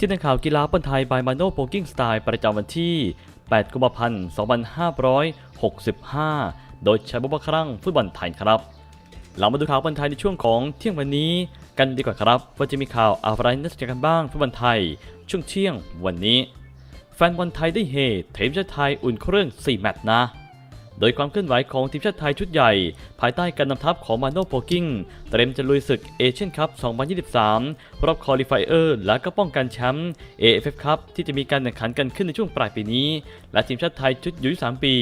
ที่นักข่าวกีฬาบอลไทยบายมาโนโปกิ้งสไตล์ประจำวันที่ 8 กุมภาพันธ์ 2565 โดยใช้บุบครั้งฟุตบอลไทยครับ เรามาดูข่าวบอลไทยในช่วงของเที่ยงวันนี้กันดีกว่าครับว่าจะมีข่าวอะไรน่าสนใจกันบ้างฟุตบอลไทย ช่วงเที่ยงวันนี้ แฟนบอลไทยได้เฮทีมชาติไทยอุ่นเครื่อง 4 แมตช์นะ โดยความเคลื่อนไหวของทีมชาติไทยชุดใหญ่ ภายใต้การนำทัพของมาโนโปกิ้งเตรียมจะลุยศึกเอเชียนคัพ 2023 รอบคอลิฟายเออร์ และก็ป้องกันแชมป์ AFF ครับที่จะมีการแข่งขันกันขึ้นในช่วงปลายปีนี้ และทีมชาติไทยชุดอายุ3ปี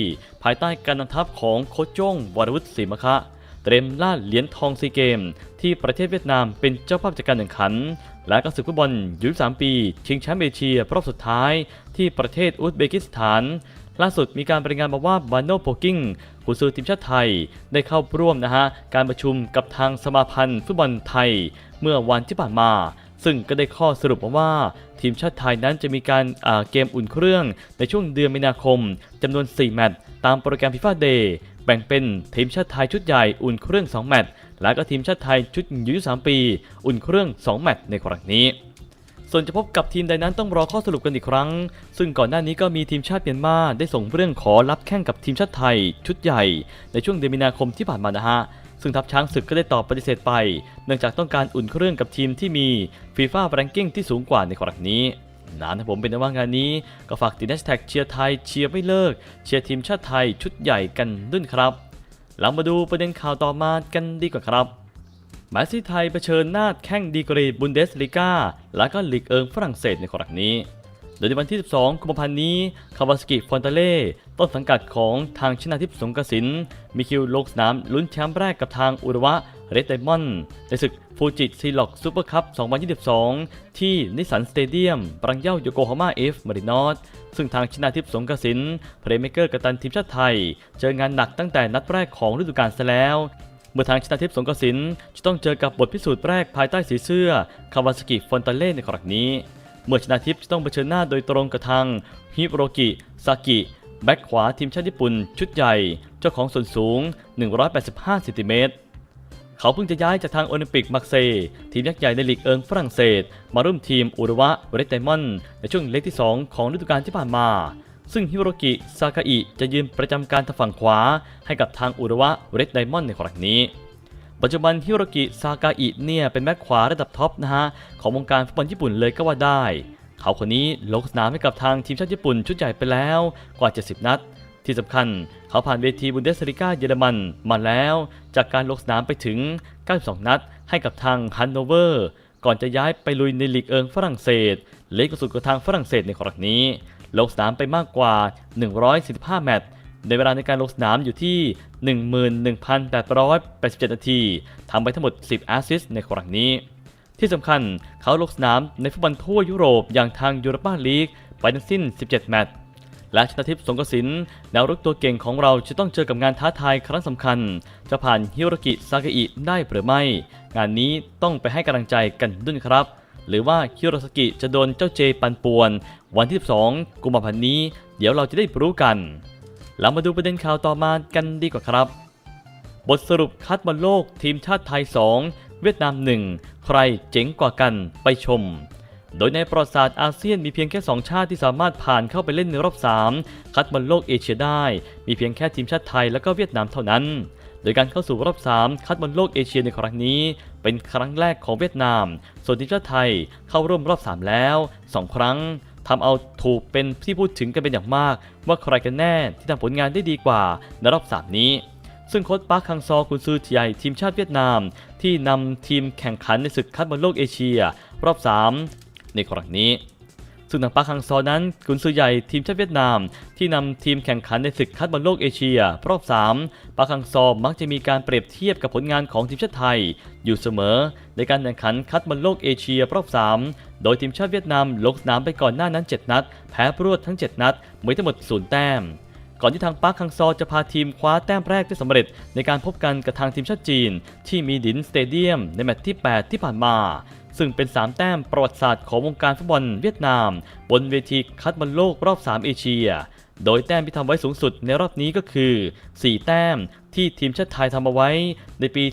ภายใต้การนำทัพของโคชจ้งวรวุฒิศรีมะคะเตรียมล่าเหรียญทองซีเกม ที่ประเทศเวียดนามเป็นเจ้าภาพจัดการแข่งขัน และก็ศึกฟุตบอลยู3ปี ชิงแชมป์เอเชียรอบสุดท้ายที่ประเทศอุซเบกิสถาน ล่าสุดมีการรายงานมาว่าบานโนโปกิ้งกุนซือทีมชาติไทยได้เข้าร่วมนะฮะการประชุมกับทางสมาพันธ์ฟุตบอลไทย เมื่อวันที่ผ่านมา ซึ่งก็ได้ข้อสรุปมาว่า ทีมชาติไทยนั้นจะมีการเกมอุ่นเครื่องในช่วงเดือนมีนาคมจำนวน 4 แมตช์ตามโปรแกรมฟีฟ่าเดย์แบ่งเป็นทีมชาติไทยชุดใหญ่อุ่นเครื่อง 2 แมตช์และก็ทีมชาติไทยชุดอายุ3ปี อุ่นเครื่อง 2 แมตช์ในครั้งนี้ ส่วนจะพบกับทีมใดนั้นต้องรอข้อสรุปกันอีกครั้ง ซึ่งก่อนหน้านี้ก็มีทีมชาติเมียนมาได้ส่งเรื่องขอรับแข่งกับทีมชาติไทย ชุดใหญ่ ในช่วงเดือนมีนาคมที่ผ่านมานะฮะซึ่งทัพช้างศึกก็ได้ตอบปฏิเสธไป เนื่องจากต้องการอุ่นเครื่องกับทีมที่มีฟีฟ่าแรงกิ้งที่สูงกว่าในครั้งนี้นะนะผมเป็นว่างานนี้ ก็ฝากติดแฮชแท็กเชียร์ไทยเชียร์ไม่เลิก เชียร์ทีมชาติไทยชุดใหญ่กันด้วยครับหลังมาดูประเด็นข่าวต่อมากันดีกว่าครับ แมนซีไทยเผชิญหน้าแข่งดีกรีบุนเดสลีกาและก็ลีกเอิงฝรั่งเศสในครั้งนี้ โดยในวันที่ 12 กุมภาพันธ์นี้ คาวาสกิฟอนตาเล่ต้นสังกัดของทางชนาทิพย์สงกสิน มีคิวลงสนามลุ้นแชมป์แรกกับทางอุระวะเรดไดมอนด์ในศึกฟูจิซีล็อกซูเปอร์คัพ 2022 ที่นิสันสเตเดียมปรังเย่าโยโกฮาม่าเอฟมารินอสซึ่งทางชนาทิพย์สงกสินเพลย์เมเกอร์กัปตันทีมชาติไทย เจองานหนักตั้งแต่นัดแรกของฤดูกาลซะแล้ว เมื่อทางชนาทิพย์สงกสินจะต้องเจอกับบทพิสูจน์แรกภายใต้สีเสื้อคาวาสกิฟอนตาเล่ในครั้งนี้ เมื่อชนาทิพย์จะต้องเผชิญหน้าโดยตรงกับทางฮิโรกิซากิแบ็คขวาทีมชาติญี่ปุ่น ชุดใหญ่ เจ้าของส่วนสูง 185เซนติเมตรเขาเพิ่งจะย้ายจากทางโอลิมปิกมักเซย์ทีมยักษ์ใหญ่ในลีกเอิงฝรั่งเศส มาร่วมทีมอุรุวะเรดไดมอนด์ในช่วงเล็กที่ 2 ของฤดูกาลที่ผ่านมา ซึ่งฮิโรกิซากาอิจะยืนประจำการทางฝั่งขวา ให้กับทางอุรุวะเรดไดมอนด์ในครั้งนี้ ปัจจุบันฮิโรกิซากาอิเนี่ยเป็นแบ็คขวาระดับท็อปนะฮะ ของวงการฟุตบอลญี่ปุ่นเลยก็ว่าได้ เขาคนนี้ลงสนามให้กับทางทีมชาติญี่ปุ่นชุดใหญ่ไปแล้วกว่า 70 นัด ที่สำคัญเขาผ่านเวทีบุนเดสลิก้าเยอรมันมาแล้ว จากการลงสนามไปถึง 92 นัด ให้กับทางฮันโนเวอร์ก่อนจะย้ายไปลุยในลีกเอิงฝรั่งเศสเล็กสุดกับทางฝรั่งเศสในครั้งนี้ ลงสนามไปมากกว่า 145 แมตช์ในเวลาในการลงสนามอยู่ที่ 11,887 นาทีทำไปทั้งหมด 10 แอสซิสต์ในครั้งนี้ ที่สำคัญเขาลงสนามในฟุตบอลทั่วยุโรปอย่างทางยูโรปาลีกไปทั้งสิ้น 17 แมตช์และชนะทิพย์สงกสินแนวรุกตัวเก่งของเราจะต้องเจอกับงานท้าทายครั้งสำคัญ จะผ่านฮิโรกิซากาอิได้หรือไม่ งานนี้ต้องไปให้กำลังใจกันด้วยครับ หรือว่าฮิโรสกิจะโดนเจ้าเจปันป่วน วันที่12กุมภาพันธ์นี้ เดี๋ยวเราจะได้รู้กัน เรามาดูประเด็นข่าวต่อมากันดีกว่าครับ บทสรุปคัดบอลโลกทีมชาติไทย 2 เวียดนาม 1 ใครเจ๋งกว่ากันไปชม โดยในประวัติศาสตร์อาเซียนมีเพียงแค่ 2 ชาติที่สามารถผ่านเข้าไปเล่นในรอบ 3 คัดบอลโลกเอเชียได้ มีเพียงแค่ทีมชาติไทยและก็เวียดนามเท่านั้น ดยการเข้าสู่รอบ 3 คัดบอลโลกเอเชียในครั้งนี้ เป็นครั้งแรกของเวียดนาม ส่วนทีมชาติไทยเข้าร่วมรอบ 3 แล้ว 2 ครั้งทำเอาถูกเป็นที่พูดถึงกันเป็นอย่างมาก ว่าใครกันแน่ที่ทำผลงานได้ดีกว่าในรอบ 3 นี้ ซึ่งโค้ชปาร์คคังซอกุนซือใหญ่ทีมชาติเวียดนาม ที่นำทีมแข่งขันในศึกคัดบอลโลกเอเชีย รอบ 3 ในครั้งนี้ ซึ่งทางปาร์คคังซอนั้นกุนซือใหญ่ทีมชาติเวียดนาม ที่นำทีมแข่งขันในศึกคัดบอลโลกเอเชีย รอบ 3ปาร์คคังซอมักจะมีการเปรียบเทียบกับผลงานของทีมชาติไทย อยู่เสมอ ในการแข่งขันคัดบอลโลกเอเชีย รอบ 3 โดยทีมชาติเวียดนามลงสนามไปก่อนหน้านั้น 7 นัด แพ้รวดทั้ง 7 นัดมีทั้งหมด0แต้มก่อนที่ทางปาร์คคังซอจะพาทีมคว้าแต้มแรกได้สำเร็จ ในการพบกันกับทางทีมชาติจีน ที่มีดินสเตเดียมในแมตช์ที่ 8 ที่ผ่านมา ซึ่งเป็น 3 แต้มประวัติศาสตร์ของวงการฟุตบอลเวียดนาม บนเวทีคัดบอลโลกรอบ 3 เอเชีย โดยแต้มที่ทำไว้สูงสุดในรอบนี้ก็คือ 4 แต้มที่ทีมชาติไทยทำเอาไว้ในปี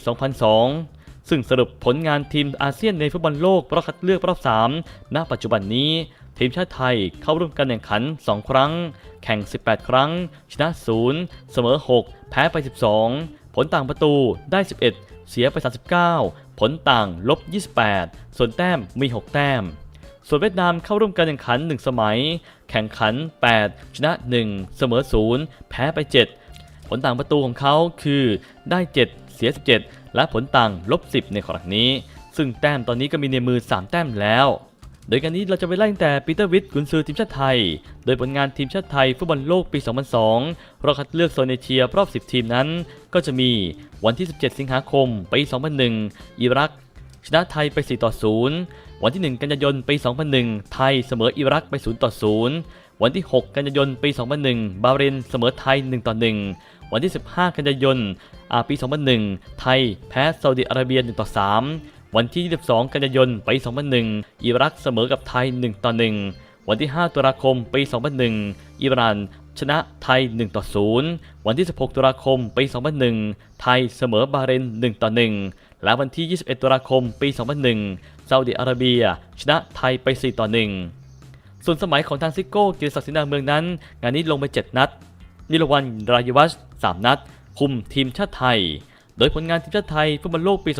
2002 ซึ่งสรุปผลงานทีมอาเซียนในฟุตบอลโลกรอบคัดเลือกรอบ 3 ณ ปัจจุบันนี้ทีมชาติไทยเข้าร่วมการแข่งขัน 2 ครั้ง แข่ง 18 ครั้ง ชนะ 0 เสมอ 6 แพ้ไป 12 ผลต่างประตูได้ 11 เสียไป 39 ผลต่างลบ 28 ส่วนแต้มมี 6 แต้ม ส่วนเวียดนามเข้าร่วมการแข่งขัน 1 สมัย แข่งขัน 8 ชนะ 1 เสมอ 0 แพ้ไป 7 ผลต่างประตูของเขาคือได้ 7 เสีย 17 และผลต่างลบ 10 ในครั้งนี้ ซึ่งแต้มตอนนี้ก็มีในมือ 3 แต้มแล้ว โดยการนี้เราจะไปไล่ตั้งแต่ปีเตอร์วิทกุนซือทีมชาติไทย โดยผลงานทีมชาติไทยฟุตบอลโลกปี 2002รอบคัดเลือกโซนเอเชียรอบ 10 ทีมนั้น ก็จะมีวันที่ 17 สิงหาคมปี 2001 อิรัก ชนะไทยไป 4 ต่อ 0 วันที่ 1 กันยายนปี 2001 ไทยเสมออิรักไป 0 ต่อ 0 วันที่ 6 กันยายนปี 2001 บาห์เรนเสมอไทย 1 ต่อ 1 วันที่ 15 กันยายนอาปี 2001 ไทยแพ้ซาอุดิอาระเบีย 1 ต่อ 3 วันที่ 22 กันยายนปี 2001 อิรักเสมอกับไทย 1 ต่อ 1 วันที่ 5 ตุลาคมปี 2001 อิหร่าน ชนะไทย 1 ต่อ 0 วันที่ 16 ตุลาคม ปี 2001 ไทยเสมอบาเรน 1 ต่อ 1 และวันที่ 21 ตุลาคม ปี 2001ซาอุดิอาระเบีย ชนะไทยไป 4 ต่อ 1 ส่วนสมัยของทางซิโก้กิติศักดิ์ศรีนาเมืองนั้น งานนี้ลงไป 7 นัด นิรวันรายวัช3นัด คุมทีมชาติไทย โดยผลงานทีมชาติไทยฟุตบอลโลกปี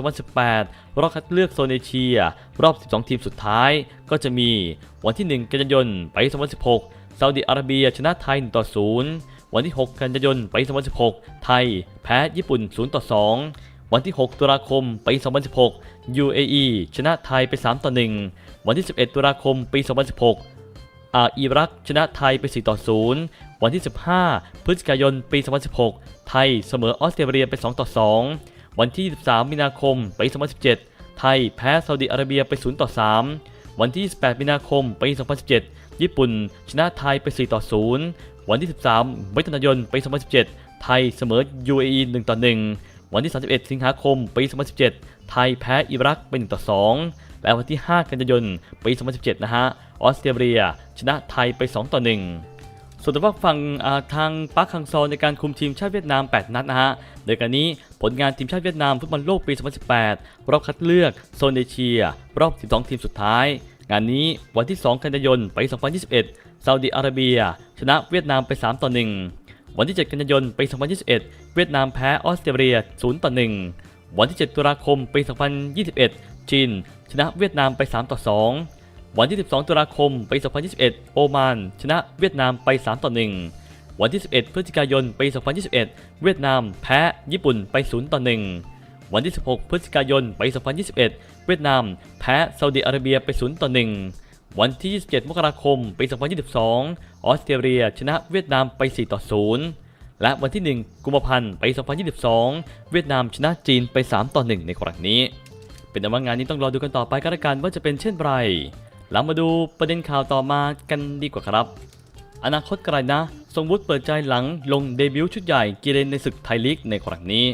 2018 รอบคัดเลือกโซนเอเชีย รอบ 12 ทีมสุดท้าย ก็จะมีวันที่ 1 กันยายน ไปี2016 ซาอุดิอาระเบียชนะไทย1ต่อ0วันที่ 6 กันยายนปี 2016 ไทย แพ้ญี่ปุ่น0ต่อ2วันที่ 6 ตุลาคมปี 2016 UAE ชนะไทยไป3ต่อ1วันที่ 11 ตุลาคมปี 2016อาอิรักชนะไทยไป 4 ต่อ 0 วันที่ 15 พฤศจิกายน ปี 2016 ไทยเสมอออสเตรเลียไป 2 ต่อ 2 วันที่ 23 มีนาคม ปี 2017 ไทยแพ้ซาอุดิอาระเบียไป 0 ต่อ 3 วันที่ 28 มีนาคม ปี 2017 ญี่ปุ่น ชนะไทยไป 4 ต่อ 0 วันที่ 13มิถุนายนปี 2017 ไทยเสมอ UAE 1 ต่อ 1 วันที่ 31 สิงหาคมปี 2017 ไทยแพ้อิรักไป1ต่อ 2 และวันที่ 5 กันยายนปี 2017 นะฮะ ออสเตรเลีย ชนะไทยไป 2 ต่อ 1ส่วนทางฝั่งทางปาร์คฮังซอในการคุมทีมชาติเวียดนาม 8 นัดนะฮะ โดยการนี้ผลงานทีมชาติเวียดนามฟุตบอลโลกปี 2018 รอบคัดเลือกโซนเอเชีย รอบ 12 ทีมสุดท้าย งานนี้วันที่ 2 กันยายนปี 2021ซาอุดิอาระเบีย ชนะเวียดนามไป 3 ต่อ 1 วันที่ 7 กันยายนปี 2021 เวียดนามแพ้ออสเตรเลีย 0 ต่อ 1 วันที่ 7 ตุลาคมปี 2021 จีน ชนะเวียดนามไป 3 ต่อ 2 วันที่ 12 ตุลาคมปี 2021 โอมาน ชนะเวียดนามไป 3 ต่อ 1 วันที่ 11 พฤศจิกายนปี 2021 เวียดนามแพ้ญี่ปุ่นไป 0 ต่อ 1 วันที่ 16 พฤศจิกายนปี 2021 เวียดนาม แพ้ซาอุดิอาระเบียไป 0 ต่อ 1 วันที่ 27 มกราคมปี 2022 ออสเตรเลียชนะเวียดนามไป 4 ต่อ 0 และวันที่ 1 กุมภาพันธ์ปี 2022 เวียดนามชนะจีนไป 3 ต่อ 1 ในครั้งนี้ เป็นแต่ว่างานนี้ต้องรอดูกันต่อไปกันละกันว่าจะเป็นเช่นไรเรามาดูประเด็นข่าวต่อมากันดีกว่าครับ อนาคตไกลนะทรงวุฒิเปิดใจหลังลงเดบิวต์ชุดใหญ่กีเลนในศึกไทยลีกในครั้งนี้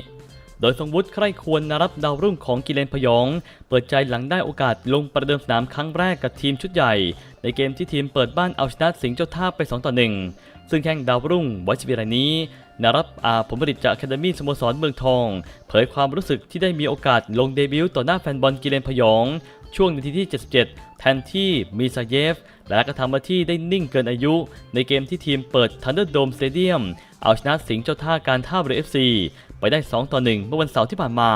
โดยทรงวุฒิใคร่ควรนารับดาวรุ่งของกิเลนพยอง เปิดใจหลังได้โอกาสลงประเดิมสนามครั้งแรกกับทีมชุดใหญ่ ในเกมที่ทีมเปิดบ้านเอาชนะสิงห์เจ้าท่าไป 2 ต่อ 1 ซึ่งแข่งดาวรุ่งวัชวีรายนี้นารับอาผลผลิตจากอะคาเดมี่สโมสรเมืองทอง เผยความรู้สึกที่ได้มีโอกาสลงเดบิวต์ต่อหน้าแฟนบอลกิเลนพยอง ช่วงนาทีที่ 77 แทนที่มีซาเยฟ และก็ทำหน้าที่ได้นิ่งเกินอายุ ในเกมที่ทีมเปิดทันเดอร์โดมสเตเดียมเอาชนะสิงห์เจ้าท่าการท่าเรือ FC ไปได้ 2 ต่อ 1 เมื่อวันเสาร์ที่ผ่านมา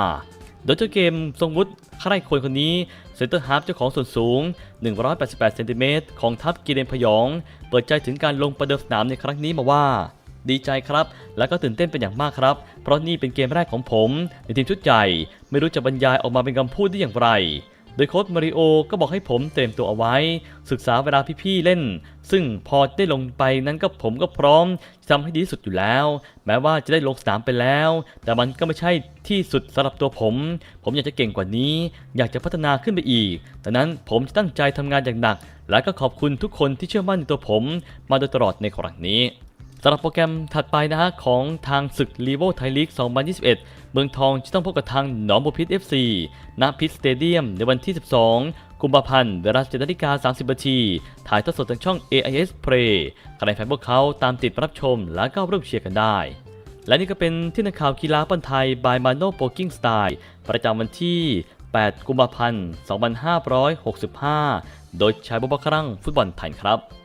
โดยเจ้าเกมทรงวุฒิใคร่ควรคนนี้เซนเตอร์ฮาร์ฟเจ้าของส่วนสูง 188 เซนติเมตรของทัพกีเรนพยอง เปิดใจถึงการลงประเดิมสนามในครั้งนี้มาว่า ดีใจครับ และก็ตื่นเต้นเป็นอย่างมากครับ เพราะนี่เป็นเกมแรกของผม ในทีมชุดใหญ่ ไม่รู้จะบรรยายออกมาเป็นคำพูดได้อย่างไร โดยโค้ชมาริโอก็บอกให้ผมเตรียมตัวเอาไว้ ศึกษาเวลาพี่ๆเล่น ซึ่งพอได้ลงไปนั้นก็ผมก็พร้อมทำให้ดีที่สุดอยู่แล้ว แม้ว่าจะได้ลงสนามไปแล้ว แต่มันก็ไม่ใช่ที่สุดสำหรับตัวผม ผมอยากจะเก่งกว่านี้ อยากจะพัฒนาขึ้นไปอีกดังนั้นผมจะตั้งใจทำงานอย่างหนัก และก็ขอบคุณทุกคนที่เชื่อมั่นในตัวผม มาโดยตลอดในครั้งนี้ สำหรับโปรแกรมถัดไปนะฮะของทางศึกลีโวไทยลีก 2021 เมืองทองจะต้องพบกับทางหนองบัวพิษ FC ณพิษสเตเดียมในวันที่ 12 กุมภาพันธ์เวลา7นาฬิกา 30นาทีถ่ายทอดสดทางช่อง AIS Play ใครแฟนพวกเขาตามติดรับชมและก็ร่วมเชียร์กันได้ และนี่ก็เป็นที่นักข่าวกีฬาบอลไทย by Mano Poking Style ประจำวันที่ 8 กุมภาพันธ์ 2565 โดยชายบอบครั่งฟุตบอลไทยครับ